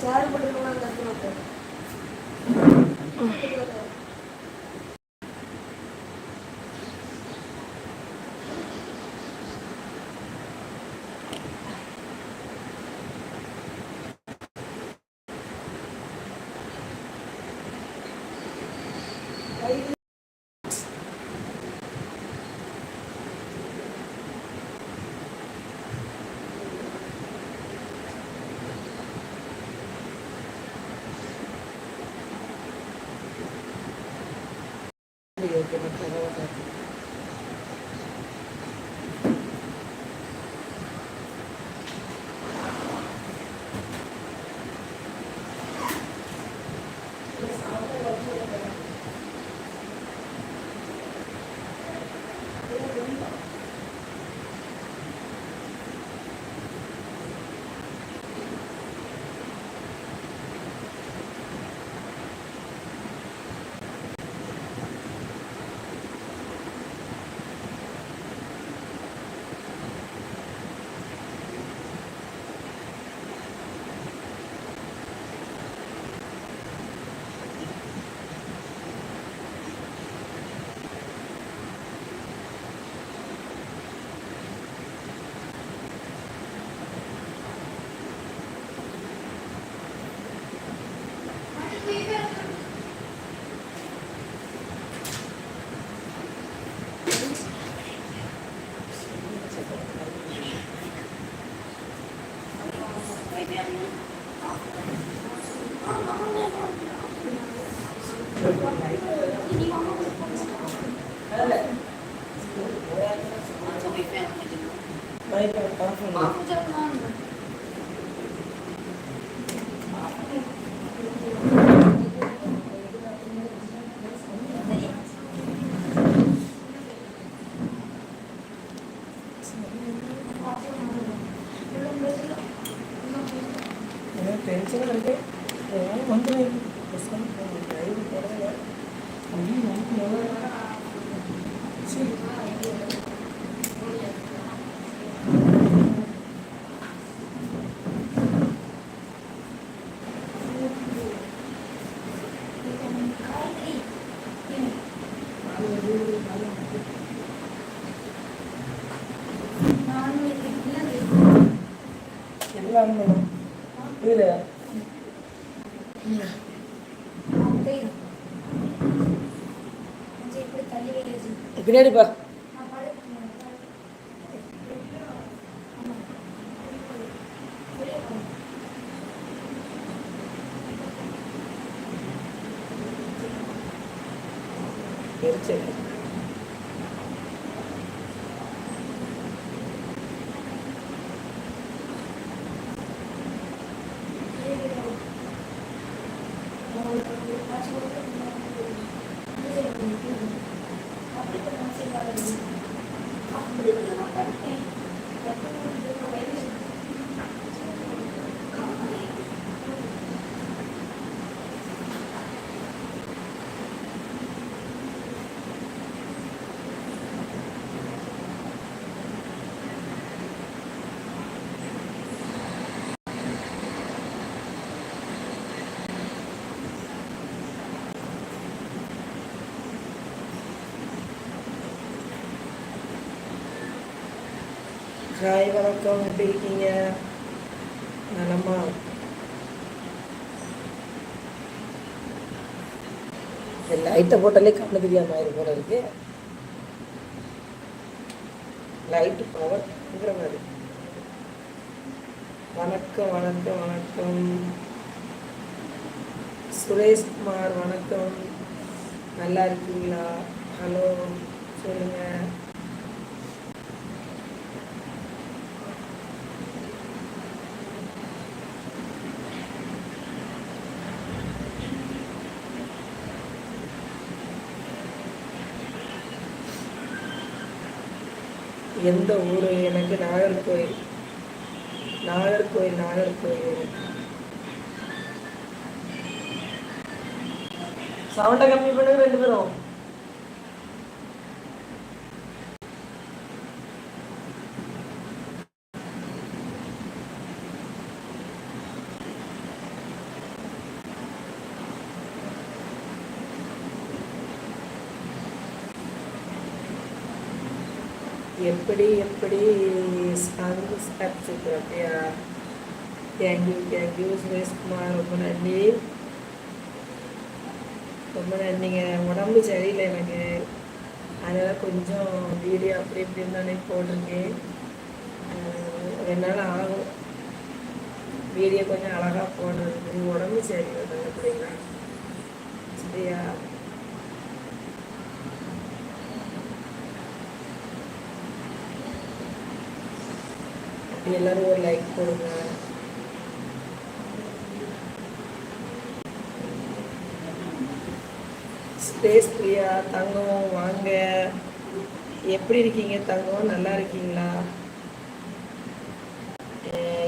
சேர் போட்டுருக்கோம் அந்த இடத்துல si yo creo ఏం చేయాలంటే వంతులు వెళ్ళాను మేడం వీలేదా பின்னாடி பா. ஹாய் வணக்கம். எப்படி இருக்கீங்க? நலமா? லைட்டை போட்டாலே கண்ணு தெரியாம மாதிரி போல இருக்கு. லைட்டு பவர்ங்கிற மாதிரி. வணக்கம் வணக்கம் வணக்கம். சுரேஷ்குமார் வணக்கம். நல்லா இருக்கீங்களா? ஹலோ சொல்லுங்கள் எந்த ஊர்? எனக்கு நாகர்கோயில் நாகர்கோயில் நாகர்கோயில் சவுண்டை கம்மி பண்ணுங்க ரெண்டு பேரும். எப்படி எப்படி சாங் ஸ்டெப் சூப்பர் அப்படியா? Thank you thank you Sureshkumar ரொம்ப நன்றி. ரொம்ப நன்றிங்க. உடம்பு சரியில்லை எனக்கு. அதனால் கொஞ்சம் வீடியோ அப்படி இப்படின்னு தானே போட்டிருக்கேன் ரெண்டு நாள் ஆகும். வீடியோ கொஞ்சம் அழகாக போடுறது உடம்பு சரியில்லை அப்படிங்களா? சரியா? எல்லாரும் ஒரு லைக் போடுங்க ஸ்பேஸ் பிரியா தங்கம் வாங்க. எப்படி இருக்கீங்க தங்கம்? நல்லா இருக்கீங்களா?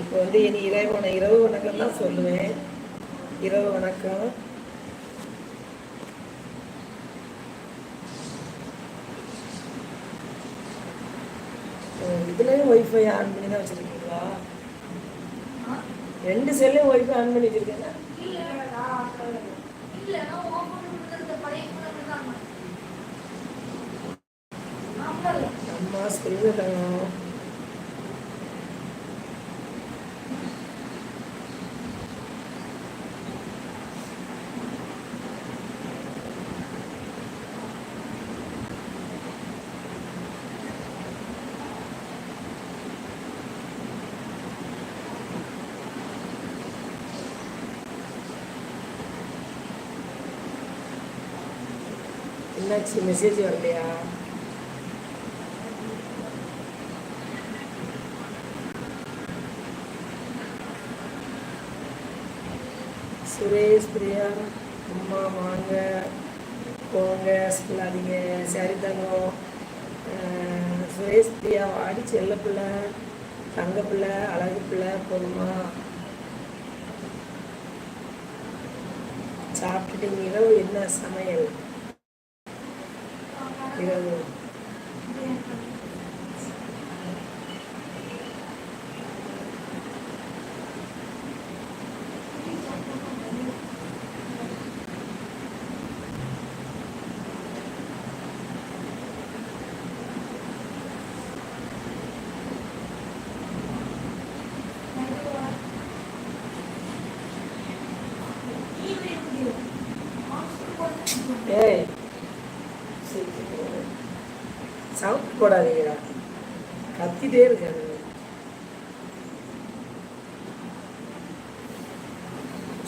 இப்போ வந்து இனி இரவு வணக்கம் இரவு வணக்கம் தான் சொல்லுவேன். இரவு வணக்கம். இதுலயும் ஒய்ஃபை ஆன் பண்ணி தான் வச்சிருக்கீங்களா? ரெண்டு செல்லையும் ஒய்ஃபை ஆன் பண்ணி வச்சிருக்கேங்க? அம்மா சொல்லுங்க தங்கம் என்னாச்சு மெசேஜ் வரலையா சுரேஷ் பிரியா அம்மா வாங்க போங்க சொல்லாதீங்க சரி தங்கம் சுரேஷ் பிரியா வாடி செல்ல பிள்ளை தங்க பிள்ளை அழகு பிள்ளை போதுமா சாப்பிட்டுட்டீங்க இரவு என்ன சமையல் இரவு ஏய் சவுண்ட் கத்திட்டே இருக்காரு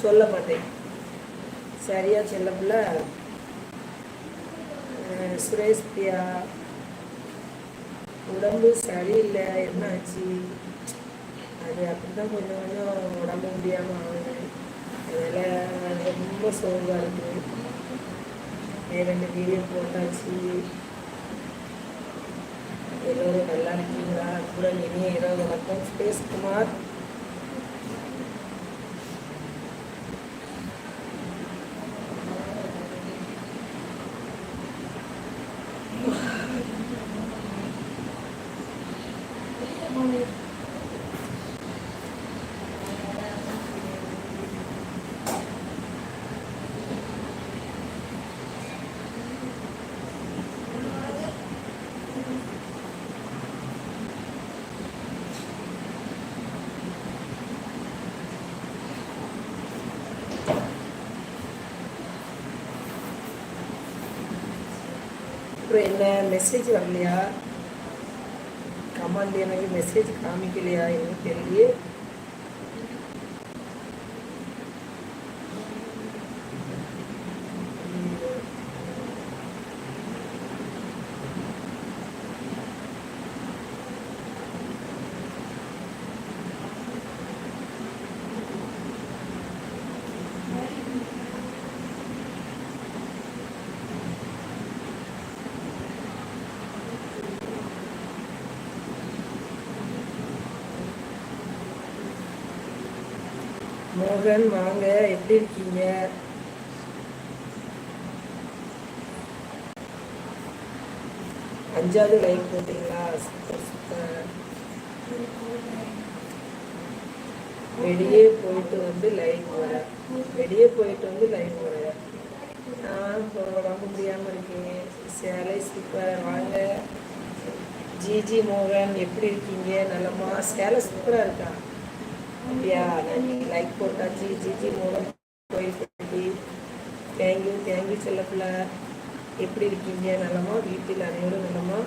சொல்ல மாட்டேன். சரியா சொல்ல பிள்ளை அஹ் சுரேஷ் பிரியா உடம்பு சரியில்லை என்னாச்சு அது அப்படிதான் கொஞ்சம் கொஞ்சம் உடம்பு முடியாமல் ஆகுது. அதனால் ரொம்ப சோர்வாக இருக்குது ரெண்டு வீடியோ போட்டாச்சு? எல்லோரும் நல்லா இருக்கீங்களா கூட இனிய இரவு வணக்கம். ஸ்பேஸ்குமார் குமார் அப்புறம் என்ன? மெசேஜ் வரலையா? கமாண்ட் எனக்கு மெசேஜ் காமிக்கலையா? எனக்கு தெரியலையே. மோகன் வாங்க. எப்படி இருக்கீங்க? அஞ்சாவது லைக் போட்டீங்களா? சூப்பர் சூப்பர் வெளியே போயிட்டு வந்து லைக் வர வெளியே போயிட்டு வந்து லைக் வர நான் உடம்பு முடியாமல் இருக்கீங்க சேலை சூப்பர் வாங்க. ஜிஜி மோகன் எப்படி இருக்கீங்க? நல்லம்மா. சேலை சூப்பராக இருக்கான் அப்படியா? நான் லைக் போட்டாச்சு. ஜிஜி மோகன் கோயில்பட்டி தேங்க்யூ தேங்க்யூ செல்லப்பிள்ள எப்படி இருக்கீங்க? நல்லம்மா வீட்டில் அனைவரும் அது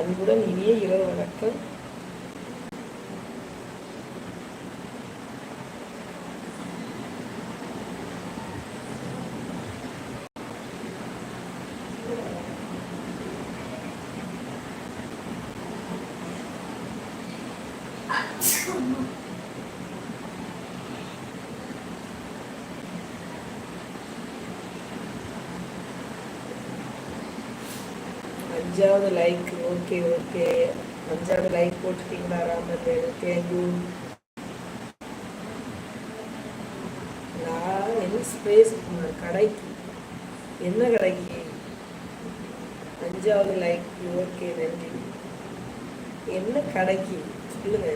அன்புடன் இனிய இரவு வணக்கம். அஞ்சாவது லைக் ஓகே ஓகே அஞ்சாவது லைக் போட்டுட்டீங்களா ராமர் தேங்க்யூ நான் என்ன ஸ்பேஸ் கடைக்கு. என்ன கடைக்கு? அஞ்சாவது லைக் ஓகே நன்றி. என்ன கடைக்கு? சொல்லுங்க.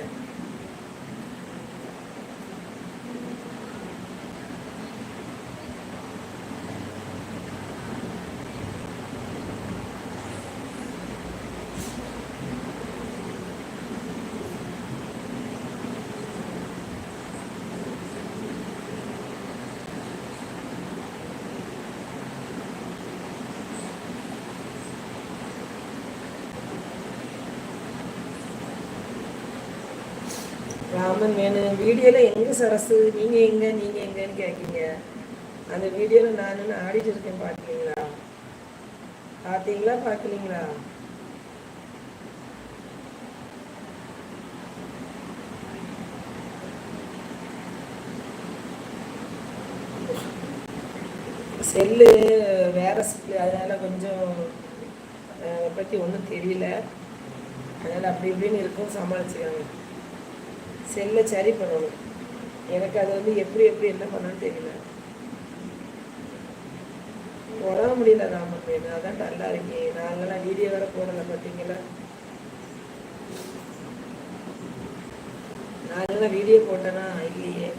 ராமன் வேணும் வீடியோவில் எங்கே சரசு? நீங்கள் எங்கே? நீங்கள் எங்கன்னு கேட்குறீங்க அந்த வீடியோவில் நான் ஆடிட்டு இருக்கேன் பார்க்குறீங்களா பார்த்தீங்களா பார்க்கலீங்களா செல்லு வேற செல்லு கொஞ்சம் அதை பற்றி ஒன்றும் தெரியல. அதனால் அப்படி இப்படின்னு இருக்கும் சமாளிச்சுக்காங்க. செல்லை சரி பண்ணணும். எனக்கு அது வந்து எப்படி எப்படி என்ன பண்ணணும்னு தெரியல. உடம்ப முடியல ராமன் வேணும் அதான் நல்லா இருக்கேன் நாங்களாம் வீடியோ வேற போடல பார்த்தீங்களா? நாங்களாம் வீடியோ போட்டேனா? இல்லையே.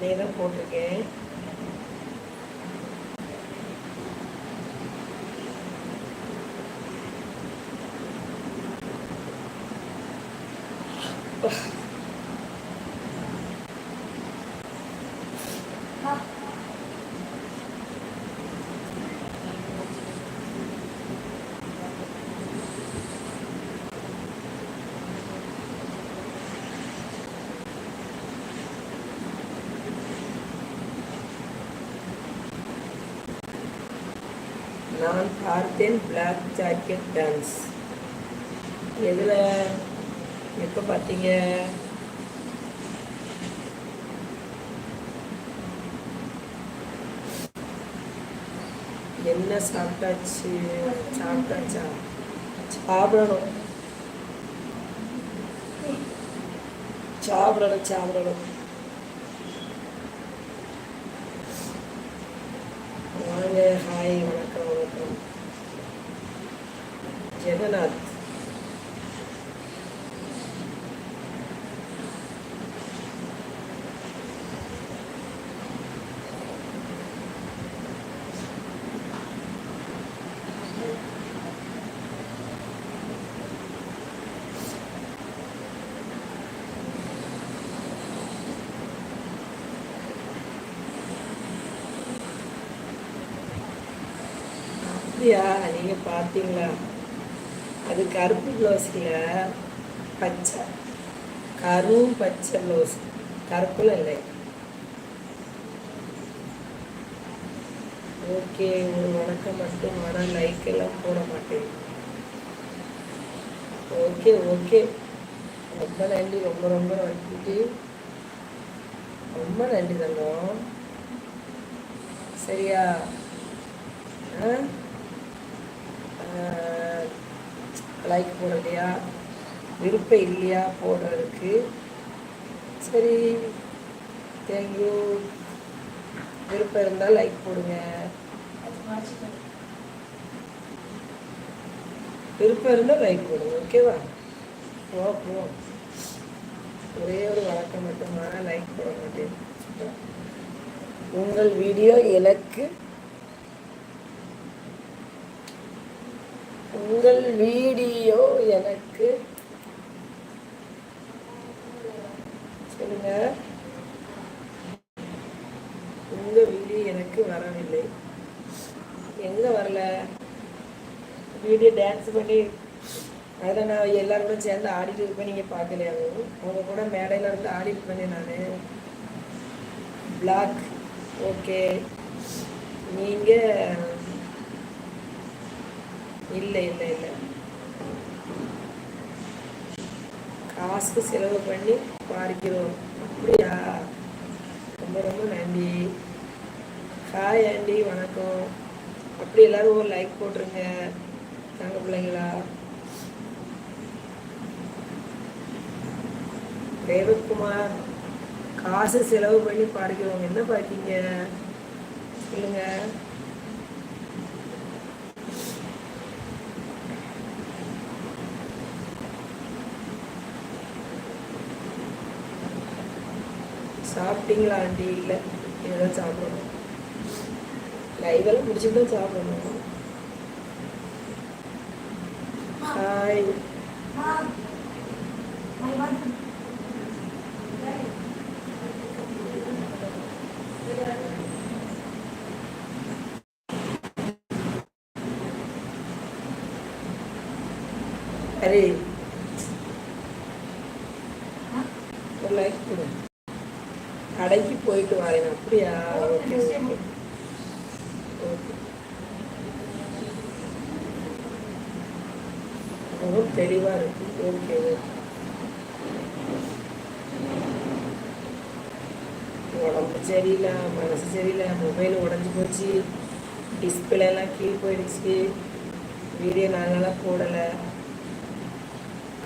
நீ தான் போட்டிருக்கேன். நான் பார்த்தேன் பிளாக் ஜாக்கெட் டான்ஸ். எதில்? எப்போ பார்த்தீங்க என்ன சாப்பிட்டாச்சு? சாப்பிட்டாச்சா? சாப்பிடணும். சாப்பிடணும் சாப்பிடணும் வாங்க ஹாய் வணக்கம் வணக்கம் ஜெகநாத் அப்படியா? நீங்க பார்த்தீங்களா? அது கருப்பு ப்ளவுஸில் பச்சை. கரும் பச்சை ப்ளவுஸ் கருப்புல இல்லை. ஓகே ஒரு வணக்கம் மட்டும் ஆனால் லைக் எல்லாம் போட மாட்டேன். Okay okay. ரொம்ப நன்றி ரொம்ப ரொம்ப நன்றி. ரொம்ப நன்றி தங்கம். சரியா? ஆ லைக் போடலையா? விருப்பம் இல்லையா போடுறதுக்கு? சரி தேங்க்யூ விருப்பம் இருந்தால் லைக் போடுங்க. விருப்பம் இருந்தால் லைக் போடுங்க ஓகேவா போ போ ஒரே ஒரு வழக்கம் மட்டும்தான்? லைக் போட மாட்டேன் உங்கள் வீடியோ எனக்கு உங்கள் வீடியோ எனக்கு சொல்லுங்க. உங்க வீடியோ எனக்கு வரவில்லை. எங்க வரல? வீடியோ டான்ஸ் பண்ணி அதில் நான் எல்லாருமே சேர்ந்து ஆடிட்டு இருப்பேன் நீங்கள் பார்க்கலையாங்க அவங்க கூட மேடையில் இருந்து ஆடிட்டு பண்ணேன் நான். பிளாக் ஓகே நீங்கள் இல்லை இல்லை இல்லை. காசு செலவு பண்ணி பார்க்கிறோம். அப்படியா? ரொம்ப ரொம்ப நன்றி. ஹாய் ஆண்டி வணக்கம். அப்படி எல்லாரும் ஒரு லைக் போட்டுருங்க. நாங்கள் பிள்ளைங்களா? தேவகுமார் காசு செலவு பண்ணி பார்க்கிறோம். என்ன பார்க்கீங்க? சொல்லுங்கள் சாப்பிட்டீங்களா ஆண்டி இல்லை இதுதான் சாப்பிடணும். லைவெல்லாம் முடிச்சுட்டு தான் சாப்பிடணும். ஹாய் அரே ஒரு லைக் கொடு கடைக்கு போயிட்டு வரேன் அப்படியா ஓகே தெளிவா இருக்கு ஓகே. உடம்பு சரியில்லை மனசு சரியில்லை மொபைல் உடஞ்சி போச்சு டிஸ்பிளே எல்லாம் கீழ் போயிடுச்சு வீடியோ நாங்களாம் போடலை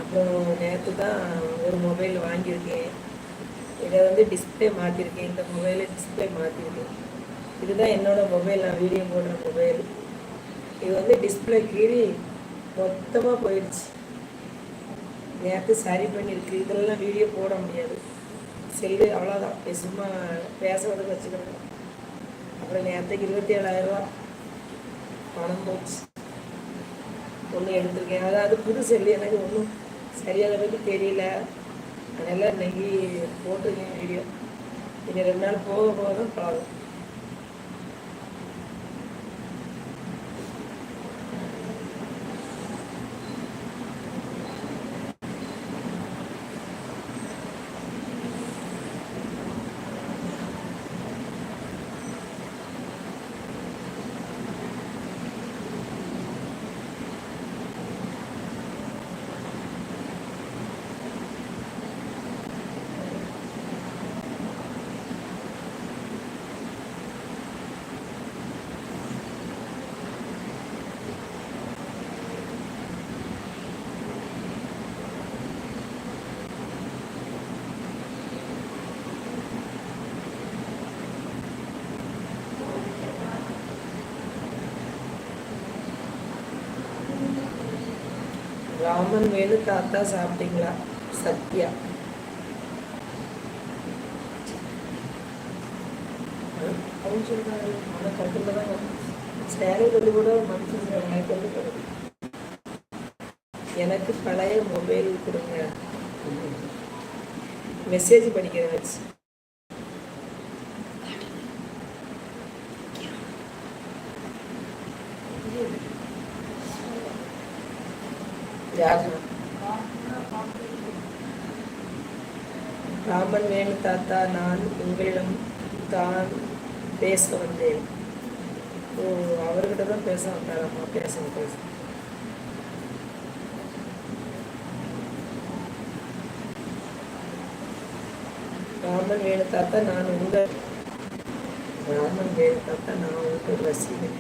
அப்புறம் நேற்று தான் ஒரு மொபைல் வாங்கியிருக்கேன் இதை வந்து டிஸ்பிளே மாற்றிருக்கேன் இந்த மொபைலை டிஸ்பிளே மாற்றிருக்கேன் இதுதான் என்னோட மொபைல் நான் வீடியோ போடுற மொபைல் இது வந்து டிஸ்பிளே கீறி மொத்தமாக போயிடுச்சு. நேற்று சரி பண்ணியிருக்கு. இதெல்லாம் வீடியோ போட முடியாது. செல்லு அவ்வளோதான் சும்மா பேசுறதுக்கு வச்சுக்கிறேன் அப்புறம் நேரத்துக்கு இருபத்தி ஏழாயிரரூவா பணம் போச்சு. ஒன்று எடுத்திருக்கேன். அதாவது புது செல்லு எனக்கு ஒன்றும் சரியான பற்றி தெரியல. அதனால் இன்னைக்கு போட்டுருக்கேன் வீடியோ இன்னும் ரெண்டு நாள் போக போக தான் பழகும் ராமன் வேணு தாத்தா சாப்பிட்டீங்களா? சத்யா. அவங்க சொல்றாங்க அந்த கட்டில தான் கூட மனுஷன் வந்து எனக்கு பழைய மொபைல் கொடுங்க. மெசேஜ் படிக்கிறேன் வச்சு. யாரு ராமன் வேணு தாத்தா நான் உங்களிடம் தான் பேச வந்தேன். ஓ அவர்கிட்ட தான் பேச வந்தாரம்மா பேசுங்க பேச ராமன் வேணு தாத்தா நான் உங்கள் ராமன் வேணு தாத்தா நான் உங்கள் ரசிகன்.